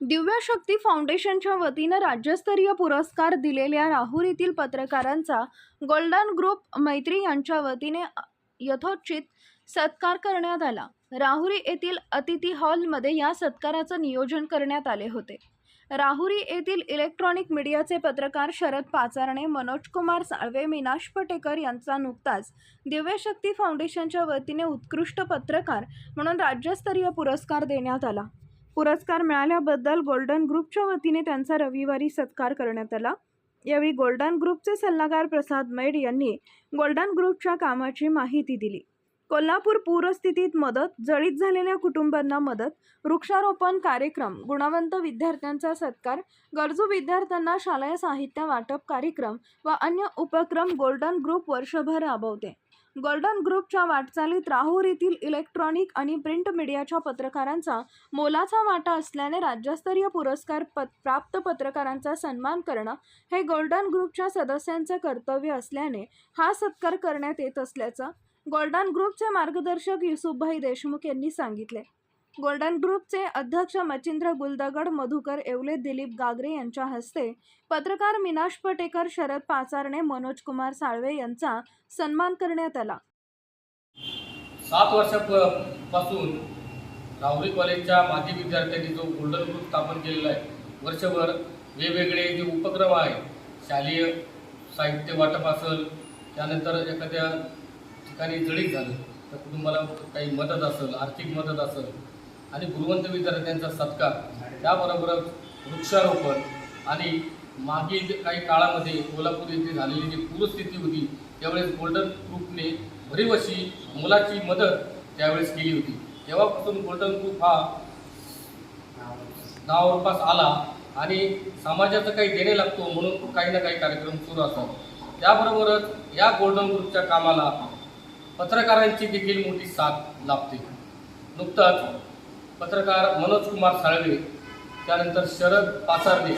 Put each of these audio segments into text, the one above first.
दिव्यशक्ती फाउंडेशनच्या वतीनं राज्यस्तरीय पुरस्कार दिलेल्या राहुरीतील पत्रकारांचा गोल्डन ग्रुप मैत्री यांच्या वतीने यथोचित सत्कार करण्यात आला. राहुरी येथील अतिथी हॉलमध्ये या सत्काराचं नियोजन करण्यात आले होते. राहुरी येथील इलेक्ट्रॉनिक मीडियाचे पत्रकार शरद पाचारणे मनोजकुमार साळवे मीनाश पटेकर यांचा नुकताच दिव्यशक्ती फाउंडेशनच्या वतीने उत्कृष्ट पत्रकार म्हणून राज्यस्तरीय पुरस्कार देण्यात आला. पुरस्कार मिळाल्याबद्दल गोल्डन ग्रुपच्या वतीने त्यांचा रविवारी सत्कार करण्यात आला. यावेळी गोल्डन ग्रुपचे सल्लागार प्रसाद मैड यांनी गोल्डन ग्रुपच्या कामाची माहिती दिली. कोल्हापूर पूरस्थितीत मदत जळीत झालेल्या कुटुंबांना मदत वृक्षारोपण कार्यक्रम गुणवंत विद्यार्थ्यांचा सत्कार गरजू विद्यार्थ्यांना शालेय साहित्य वाटप कार्यक्रम व अन्य उपक्रम गोल्डन ग्रुप वर्षभर राबवते. गोल्डन ग्रुपच्या वाटचालीत राहूर येथील इलेक्ट्रॉनिक आणि प्रिंट मीडियाच्या पत्रकारांचा मोलाचा वाटा असल्याने राज्यस्तरीय पुरस्कार पत प्राप्त पत्रकारांचा सन्मान करणं हे गोल्डन ग्रुपच्या सदस्यांचे कर्तव्य असल्याने हा सत्कार करण्यात येत असल्याचं गोल्डन ग्रुपचे मार्गदर्शक युसुफभाई देशमुख यांनी सांगितले. गोल्डन ग्रुपचे अध्यक्ष मचिंद्र गुलदगड मधुकर येवले दिलीप गागरे यांच्या हस्ते पत्रकार मिनाश पटेकर शरद पाचारणे मनोज कुमार साळवे यांचा सन्मान करण्यात आला. सात वर्षापासून राहुरी कॉलेजच्या माजी विद्यार्थ्यांनी जो गोल्डन ग्रुप स्थापन केलेला आहे वर्षभर वेगवेगळे जे उपक्रम आहे शालेय साहित्य वाटप असेल त्यानंतर एखाद्या ठिकाणी जळीत झालं तर कुटुंबाला काही मदत असेल आर्थिक मदत असेल आणि गुणवंत विद्यार्थ्यांचा सत्कार त्याबरोबरच वृक्षारोपण आणि मागील काही काळामध्ये कोल्हापूर येथे झालेली जी पूरस्थिती होती त्यावेळेस गोल्डन ग्रुपने भरीव अशी मुलाची मदत त्यावेळेस केली होती. तेव्हापासून गोल्डन ग्रुप हा गावापास आला आणि समाजाचं काही देणे लागतो म्हणून काही ना काही कार्यक्रम सुरू असतात. त्याबरोबरच या गोल्डन ग्रुपच्या कामाला पत्रकारांची देखील मोठी साथ लाभते. नुकताच पत्रकार मनोज कुमार साळवे त्यानंतर शरद पाचारणे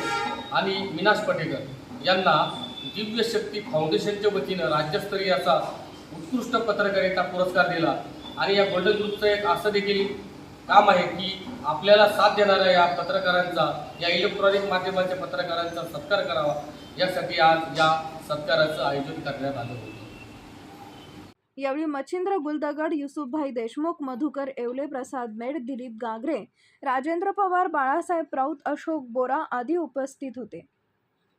आणि विनाश पटेकर यांना दिव्य शक्ती फाउंडेशनच्या वतीनं राज्यस्तरीय असा उत्कृष्ट पत्रकारिता पुरस्कार दिला. आणि या गोल्डन ग्रुपचं एक असं देखील काम आहे की आपल्याला साथ देणाऱ्या या पत्रकारांचा या इलेक्ट्रॉनिक माध्यमाच्या पत्रकारांचा सत्कार करावा. यासाठी आज या सत्काराचं आयोजन करण्यात आलं होतं. यावेळी मच्छिंद्र गुलदगड युसुफभाई देशमुख मधुकर येवले प्रसाद मेड दिलीप गागरे राजेंद्र पवार बाळासाहेब राऊत अशोक बोरा आदी उपस्थित होते.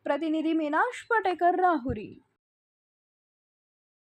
प्रतिनिधी मीनाश पटेकर राहुरी.